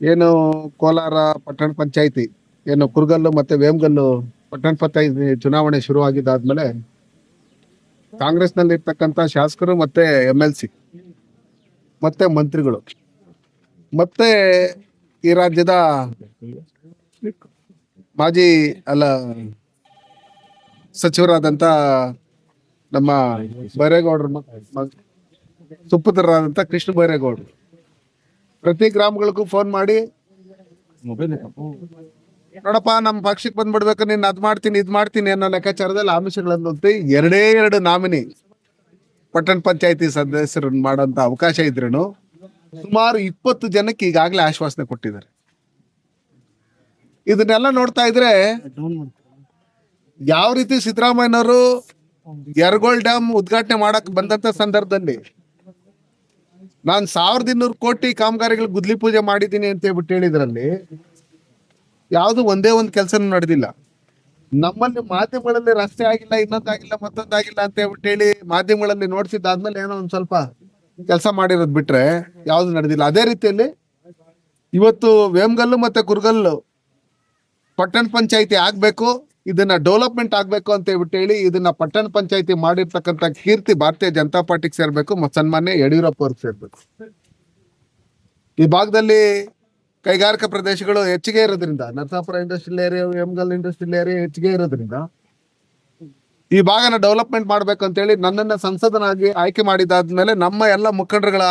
ಏನು ಕೋಲಾರ ಪಟ್ಟಣ ಪಂಚಾಯಿತಿ, ಏನು ಕುರ್ಗಲ್ಲು ಮತ್ತೆ ವೇಮಗಲ್ಲು ಪಟ್ಟಣ ಪಂಚಾಯತಿ ಚುನಾವಣೆ ಶುರುವಾಗಿದ್ದಾದ್ಮೇಲೆ ಕಾಂಗ್ರೆಸ್ನಲ್ಲಿ ಇರ್ತಕ್ಕಂಥ ಶಾಸಕರು ಮತ್ತೆ ಎಂ ಎಲ್ ಸಿ, ಮತ್ತೆ ಮಂತ್ರಿಗಳು, ಮತ್ತೆ ಈ ರಾಜ್ಯದ ಮಾಜಿ ಅಲ್ಲ ಸಚಿವರಾದಂಥ ನಮ್ಮ ಬೈರೇಗೌಡರ ಸುಪುತ್ರರಾದಂತ ಕೃಷ್ಣ ಬೈರೇಗೌಡರು. ಪ್ರತಿ ಗ್ರಾಮಗಳಿಗೂ ಫೋನ್ ಮಾಡಿ. ನೋಡಪ್ಪ ನಮ್ಮ ಪಕ್ಷಕ್ಕೆ ಬಂದ್ಬಿಡ್ಬೇಕು ನೀನು ಅದ್ ಮಾಡ್ತೀನಿ ಇದ್ ಮಾಡ್ತೀನಿ ಅನ್ನೋ ಲೆಕ್ಕಾಚಾರದಲ್ಲಿ ಆಮಿಷಗಳನ್ನು ಒತ್ತಿ ಎರಡೇ ಎರಡು ನಾಮಿನಿ ಪಟ್ಟಣ ಪಂಚಾಯತಿ ಸದಸ್ಯರನ್ನು ಮಾಡುವಂತ ಅವಕಾಶ ಇದ್ರೂ ಸುಮಾರು ಇಪ್ಪತ್ತು ಜನಕ್ಕೆ ಈಗಾಗಲೇ ಆಶ್ವಾಸನೆ ಕೊಟ್ಟಿದ್ದಾರೆ. ಇದನ್ನೆಲ್ಲ ನೋಡ್ತಾ ಇದ್ರೆ ಯಾವ ರೀತಿ ಸಿದ್ದರಾಮಯ್ಯನವರು ಯರಗೋಳ್ ಡ್ಯಾಮ್ ಉದ್ಘಾಟನೆ ಮಾಡಕ್ ಬಂದಂತ ಸಂದರ್ಭದಲ್ಲಿ ನಾನು ಸಾವಿರದ ಇನ್ನೂರು ಕೋಟಿ ಕಾಮಗಾರಿಗಳು ಗುದ್ಲಿ ಪೂಜೆ ಮಾಡಿದ್ದೀನಿ ಅಂತ ಹೇಳ್ಬಿಟ್ಟು ಹೇಳಿದ್ರಲ್ಲಿ, ಯಾವುದು ಒಂದೇ ಒಂದು ಕೆಲಸ ನಡೆದಿಲ್ಲ. ನಮ್ಮಲ್ಲಿ ಮಾಧ್ಯಮಗಳಲ್ಲಿ ರಸ್ತೆ ಆಗಿಲ್ಲ ಇನ್ನೊಂದಾಗಿಲ್ಲ ಮತ್ತೊಂದಾಗಿಲ್ಲ ಅಂತ ಹೇಳ್ಬಿಟ್ಟು ಹೇಳಿ ಮಾಧ್ಯಮಗಳಲ್ಲಿ ನೋಡ್ಸಿದ್ದಾದ್ಮೇಲೆ ಏನೋ ಒಂದು ಸ್ವಲ್ಪ ಕೆಲಸ ಮಾಡಿರೋದು ಬಿಟ್ರೆ ಯಾವುದು ನಡೆದಿಲ್ಲ. ಅದೇ ರೀತಿಯಲ್ಲಿ ಇವತ್ತು ವೇಮ್ಗಲ್ಲು ಮತ್ತೆ ಕುರ್ಗಲ್ಲು ಪಟ್ಟಣ ಪಂಚಾಯಿತಿ ಆಗ್ಬೇಕು. ಇದನ್ನ ಡೆವಲಪ್ಮೆಂಟ್ ಆಗ್ಬೇಕು ಅಂತ ಹೇಳ್ಬಿಟ್ಟು ಹೇಳಿ ಇದನ್ನ ಪಟ್ಟಣ ಪಂಚಾಯತಿ ಮಾಡಿರ್ತಕ್ಕಂಥ ಕೀರ್ತಿ ಭಾರತೀಯ ಜನತಾ ಪಾರ್ಟಿಗೆ ಸೇರ್ಬೇಕು ಮತ್ತು ಸನ್ಮಾನ್ಯ ಯಡಿಯೂರಪ್ಪ ಅವ್ರಿಗೆ ಸೇರ್ಬೇಕು. ಈ ಭಾಗದಲ್ಲಿ ಕೈಗಾರಿಕಾ ಪ್ರದೇಶಗಳು ಹೆಚ್ಚಿಗೆ ಇರೋದ್ರಿಂದ, ನರಸಾಪುರ ಇಂಡಸ್ಟ್ರಿಯಲ್ ಏರಿಯಾ ಎಮ್ಗಲ್ ಇಂಡಸ್ಟ್ರಿಯಲ್ ಏರಿಯಾ ಹೆಚ್ಚಿಗೆ ಇರೋದ್ರಿಂದ ಈ ಭಾಗನ ಡೆವಲಪ್ಮೆಂಟ್ ಮಾಡ್ಬೇಕು ಅಂತೇಳಿ ನನ್ನನ್ನ ಸಂಸದನಾಗಿ ಆಯ್ಕೆ ಮಾಡಿದಾದ್ಮೇಲೆ ನಮ್ಮ ಎಲ್ಲ ಮುಖಂಡರುಗಳ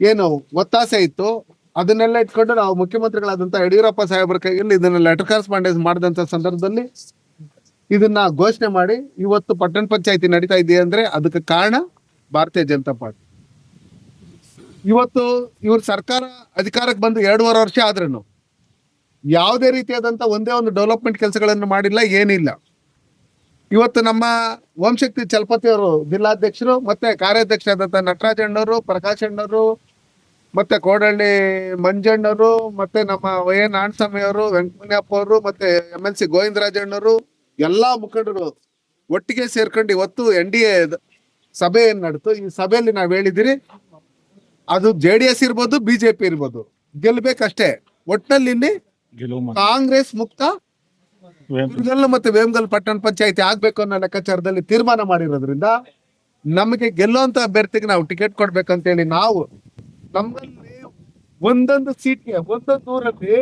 ಏನು ಒತ್ತಾಸೆ ಇತ್ತು ಅದನ್ನೆಲ್ಲ ಇಟ್ಕೊಂಡು ನಾವು ಮುಖ್ಯಮಂತ್ರಿಗಳಾದಂತ ಯಡಿಯೂರಪ್ಪ ಸಾಹೇಬರ ಕೈಯಲ್ಲಿ ಇದನ್ನ ಲೆಟರ್ ಕರೆಸ್ಪಾಂಡೆನ್ಸ್ ಮಾಡಿದಂತ ಸಂದರ್ಭದಲ್ಲಿ ಇದನ್ನ ಘೋಷಣೆ ಮಾಡಿ, ಇವತ್ತು ಪಟ್ಟಣ ಪಂಚಾಯತಿ ನಡೀತಾ ಇದೆ ಅಂದ್ರೆ ಅದಕ್ಕೆ ಕಾರಣ ಭಾರತೀಯ ಜನತಾ ಪಾರ್ಟಿ. ಇವತ್ತು ಇವ್ರ ಸರ್ಕಾರ ಅಧಿಕಾರಕ್ಕೆ ಬಂದು ಎರಡೂವರೆ ವರ್ಷ ಆದ್ರೂ ಯಾವುದೇ ರೀತಿಯಾದಂತ ಒಂದೇ ಒಂದು ಡೆವಲಪ್ಮೆಂಟ್ ಕೆಲಸಗಳನ್ನು ಮಾಡಿಲ್ಲ, ಏನಿಲ್ಲ. ಇವತ್ತು ನಮ್ಮ ಓಂಶಕ್ತಿ ಚಲಪತಿ ಅವರು ಜಿಲ್ಲಾಧ್ಯಕ್ಷರು ಮತ್ತೆ ನಟರಾಜ್ ಅಣ್ಣವರು ಪ್ರಕಾಶ್ ಅಣ್ಣವರು ಮತ್ತೆ ಕೋಡಳ್ಳಿ ಮಂಜಣ್ಣರು ಮತ್ತೆ ನಮ್ಮ ವೈ ಎನ್ ನಾಣಸ್ವಾಮಿ ಅವರು ಮತ್ತೆ ಎಂ ಎಲ್ ಸಿ ಗೋವಿಂದರಾಜಣ್ಣವರು ಎಲ್ಲಾ ಮುಖಂಡರು ಒಟ್ಟಿಗೆ ಸೇರ್ಕೊಂಡು ಇವತ್ತು ಎನ್ ಡಿ ಎ ಸಭೆ ಏನ್ ನಡೆತು ಈ ಸಭೆಯಲ್ಲಿ ನಾವ್ ಹೇಳಿದಿರಿ ಅದು ಜೆ ಡಿ ಎಸ್ ಇರ್ಬೋದು ಬಿಜೆಪಿ ಇರ್ಬೋದು ಗೆಲ್ಬೇಕಷ್ಟೇ. ಒಟ್ನಲ್ಲಿ ಇಲ್ಲಿ ಕಾಂಗ್ರೆಸ್ ಮುಕ್ತ ಕುರ್ಗಲ್ ಮತ್ತೆ ವೇಮಗಲ್ ಪಟ್ಟಣ ಪಂಚಾಯತಿ ಆಗ್ಬೇಕು ಅನ್ನೋ ಲೆಕ್ಕಾಚಾರದಲ್ಲಿ ತೀರ್ಮಾನ ಮಾಡಿರೋದ್ರಿಂದ ನಮಗೆ ಗೆಲ್ಲುವಂತ ಅಭ್ಯರ್ಥಿಗೆ ನಾವು ಟಿಕೆಟ್ ಕೊಡ್ಬೇಕಂತೇಳಿ ನಾವು ನಮ್ಮಲ್ಲಿ ಒಂದೊಂದು ಸೀಟ್ಗೆ, ಒಂದೊಂದು ಊರಲ್ಲಿ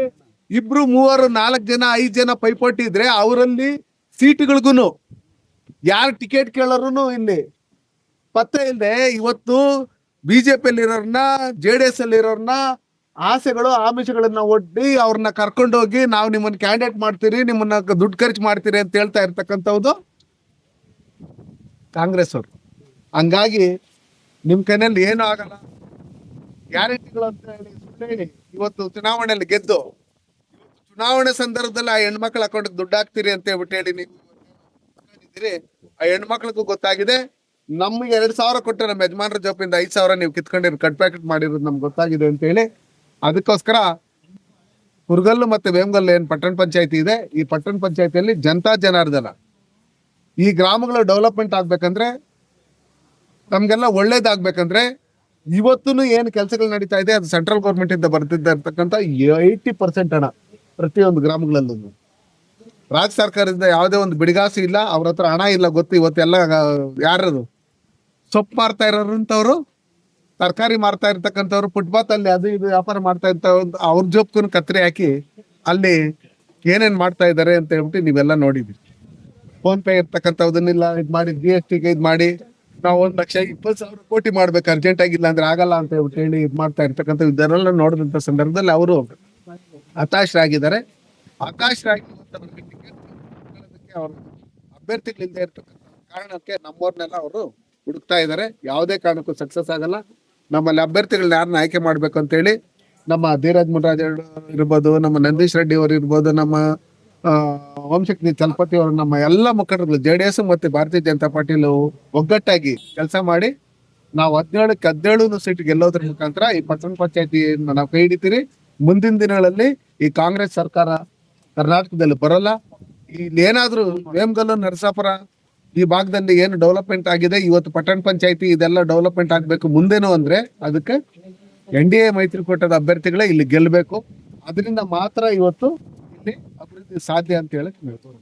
ಇಬ್ರು, ಮೂವರು, ನಾಲ್ಕು ಜನ, ಐದು ಜನ ಪೈಪೋಟಿ ಇದ್ರೆ ಅವರಲ್ಲಿ ಸೀಟ್ಗಳಿಗೂ ಯಾರು ಟಿಕೆಟ್ ಕೇಳೋರು ಇಲ್ಲಿ. ಪತ್ತೆ ಇಲ್ಲದೆ ಇವತ್ತು ಬಿಜೆಪಿಯಲ್ಲಿ ಇರೋರ್ನ ಜೆ ಡಿ ಎಸ್ ಅಲ್ಲಿ ಆಸೆಗಳು, ಆಮಿಷಗಳನ್ನ ಒಡ್ಡಿ ಅವ್ರನ್ನ ಕರ್ಕೊಂಡೋಗಿ ನಾವು ನಿಮ್ಮನ್ನ ಕ್ಯಾಂಡಿಡೇಟ್ ಮಾಡ್ತೀರಿ, ನಿಮ್ಮನ್ನ ದುಡ್ಡು ಖರ್ಚು ಮಾಡ್ತೀರಿ ಅಂತ ಹೇಳ್ತಾ ಇರ್ತಕ್ಕಂಥದ್ದು ಕಾಂಗ್ರೆಸ್ ಅವರು ಹಂಗಾಗಿ ನಿಮ್ಮ ಕೈನಲ್ಲಿ ಏನೂ ಆಗಲ್ಲ. ಗ್ಯಾರಂಟಿಗಳು ಅಂತ ಹೇಳಿ ಸುಳ್ಳು ಇವತ್ತು ಚುನಾವಣೆಯಲ್ಲಿ ಗೆದ್ದು ಚುನಾವಣೆ ಸಂದರ್ಭದಲ್ಲಿ ಆ ಹೆಣ್ಮಕ್ಳ ಅಕೌಂಟ್ ದುಡ್ಡು ಹಾಕ್ತೀರಿ ಅಂತ ಹೇಳ್ಬಿಟ್ಟು ಹೇಳಿ ನೀವು ಆ ಹೆಣ್ಮಕ್ಳಿಗೂ ಗೊತ್ತಾಗಿದೆ. ನಮ್ಗೆ ಎರಡ್ ಸಾವಿರ ಕೊಟ್ಟು ನಮ್ಮ ಯಜಮಾನರ ಜೋಪಿಂದ ಐದ್ ಸಾವಿರ ನೀವು ಕಿತ್ಕೊಂಡಿರೋ, ಕಟ್ ಪ್ಯಾಕೆಟ್ ಮಾಡಿರೋದು ನಮ್ಗೆ ಗೊತ್ತಾಗಿದೆ ಅಂತ ಹೇಳಿ, ಅದಕ್ಕೋಸ್ಕರ ಕುರ್ಗಲ್ಲು ಮತ್ತೆ ವೇಮಗಲ್ಲು ಏನ್ ಪಟ್ಟಣ ಪಂಚಾಯತಿ ಇದೆ, ಈ ಪಟ್ಟಣ ಪಂಚಾಯತಿಯಲ್ಲಿ ಜನತಾ ಜನಾರ್ದನ. ಈ ಗ್ರಾಮಗಳು ಡೆವಲಪ್ಮೆಂಟ್ ಆಗ್ಬೇಕಂದ್ರೆ, ನಮ್ಗೆಲ್ಲ ಒಳ್ಳೇದಾಗ್ಬೇಕಂದ್ರೆ ಇವತ್ತು ಏನು ಕೆಲಸಗಳು ನಡೀತಾ ಇದೆ, ಅದು ಸೆಂಟ್ರಲ್ ಗೌರ್ಮೆಂಟ್ ಇಂದ ಬರ್ತಿದ್ದ ಇರ್ತಕ್ಕಂಥ ಏಯ್ಟಿ ಪರ್ಸೆಂಟ್ ಹಣ ಪ್ರತಿಯೊಂದು ಗ್ರಾಮಗಳಲ್ಲೂ ರಾಜ್ಯ ಸರ್ಕಾರದಿಂದ ಯಾವುದೇ ಒಂದು ಬಿಡಿಗಾಸು ಇಲ್ಲ, ಅವ್ರ ಹತ್ರ ಹಣ ಇಲ್ಲ ಗೊತ್ತು ಇವತ್ತೆಲ್ಲ ಯಾರದು ಸೊಪ್ಪು ಮಾರ್ತಾ ಇರೋರಂಥವ್ರು, ತರಕಾರಿ ಮಾರ್ತಾ ಇರ್ತಕ್ಕಂಥವ್ರು ಫುಟ್ಪಾತ್ ಅಲ್ಲಿ ಅದು ಇದು ವ್ಯಾಪಾರ ಮಾಡ್ತಾ ಇರ್ತಾವ ಅವ್ರ ಜೋಬ್ಗೂ ಕತ್ತರಿ ಹಾಕಿ ಅಲ್ಲಿ ಏನೇನು ಮಾಡ್ತಾ ಇದ್ದಾರೆ ಅಂತ ಹೇಳ್ಬಿಟ್ಟು ನೀವೆಲ್ಲ ನೋಡಿದ್ರಿ ಫೋನ್ ಪೇ ಇರ್ತಕ್ಕಂಥದನ್ನೆಲ್ಲ ಇದು ಮಾಡಿ ಜಿ ಎಸ್ ಟಿಗೆ ಇದು ಮಾಡಿ ನಾವು ಒಂದ್ ಲಕ್ಷ ಇಪ್ಪತ್ತು ಸಾವಿರ ಕೋಟಿ ಮಾಡ್ಬೇಕು ಅರ್ಜೆಂಟ್ ಆಗಿಲ್ಲ ಅಂದ್ರೆ ಆಗಲ್ಲ ಅಂತ ಹೇಳಿ ಇದು ಮಾಡ್ತಾ ಇರ್ತಕ್ಕಂಥ ಇದನ್ನೆಲ್ಲ ನೋಡಿದಂಥ ಸಂದರ್ಭದಲ್ಲಿ ಅವರು ಹತಾಶರಾಗಿದ್ದಾರೆ. ಆಕಾಶರಾಗಿ ಅವರು ಅಭ್ಯರ್ಥಿಗಳಿಂದ ಇರ್ತಕ್ಕಂಥ ಕಾರಣಕ್ಕೆ ನಮ್ಮವ್ರನ್ನೆಲ್ಲ ಅವರು ಹುಡುಕ್ತಾ ಇದ್ದಾರೆ. ಯಾವುದೇ ಕಾರಣಕ್ಕೂ ಸಕ್ಸಸ್ ಆಗಲ್ಲ. ನಮ್ಮಲ್ಲಿ ಅಭ್ಯರ್ಥಿಗಳನ್ನ ಯಾರನ್ನ ಆಯ್ಕೆ ಮಾಡ್ಬೇಕು ಅಂತೇಳಿ ನಮ್ಮ ಧೀರಜ್ ಮುನ್ರಾಜ್ ಇರ್ಬೋದು, ನಮ್ಮ ನಂದೀಶ್ ರೆಡ್ಡಿ ಅವರು ಇರ್ಬೋದು, ನಮ್ಮ ವಂಶಕ್ತಿ ಚಲಪತಿ ಅವರು ನಮ್ಮ ಎಲ್ಲ ಮುಖಂಡರು ಜೆ ಡಿ ಎಸ್ ಮತ್ತೆ ಭಾರತೀಯ ಜನತಾ ಪಾರ್ಟಿಲು ಒಗ್ಗಟ್ಟಾಗಿ ಕೆಲಸ ಮಾಡಿ ನಾವು ಹದಿನೇಳಕ್ಕೆ ಹದಿನೇಳು ಸೀಟ್ ಗೆಲ್ಲೋದ್ರ ಮುಖಾಂತರ ಈ ಪಟ್ಟಣ ಪಂಚಾಯತಿ ನಾವು ಕೈ ಹಿಡಿತೀರಿ. ಮುಂದಿನ ದಿನಗಳಲ್ಲಿ ಈ ಕಾಂಗ್ರೆಸ್ ಸರ್ಕಾರ ಕರ್ನಾಟಕದಲ್ಲಿ ಬರಲ್ಲ. ಇಲ್ಲಿ ಏನಾದ್ರೂ ವೇಮಗಲ್ಲು ನರಸಾಪುರ ಈ ಭಾಗದಲ್ಲಿ ಏನು ಡೆವಲಪ್ಮೆಂಟ್ ಆಗಿದೆ? ಇವತ್ತು ಪಟ್ಟಣ ಪಂಚಾಯತಿ ಇದೆಲ್ಲ ಡೆವಲಪ್ಮೆಂಟ್ ಆಗ್ಬೇಕು ಮುಂದೇನು ಅಂದ್ರೆ ಅದಕ್ಕೆ ಎನ್ ಡಿ ಎ ಮೈತ್ರಿಕೂಟದ ಅಭ್ಯರ್ಥಿಗಳೇ ಇಲ್ಲಿ ಗೆಲ್ಲಬೇಕು. ಅದರಿಂದ ಮಾತ್ರ ಇವತ್ತು ಸಾಧ್ಯ ಅಂತ ಹೇಳಕ್ ಹೇಳ್ತಾರೆ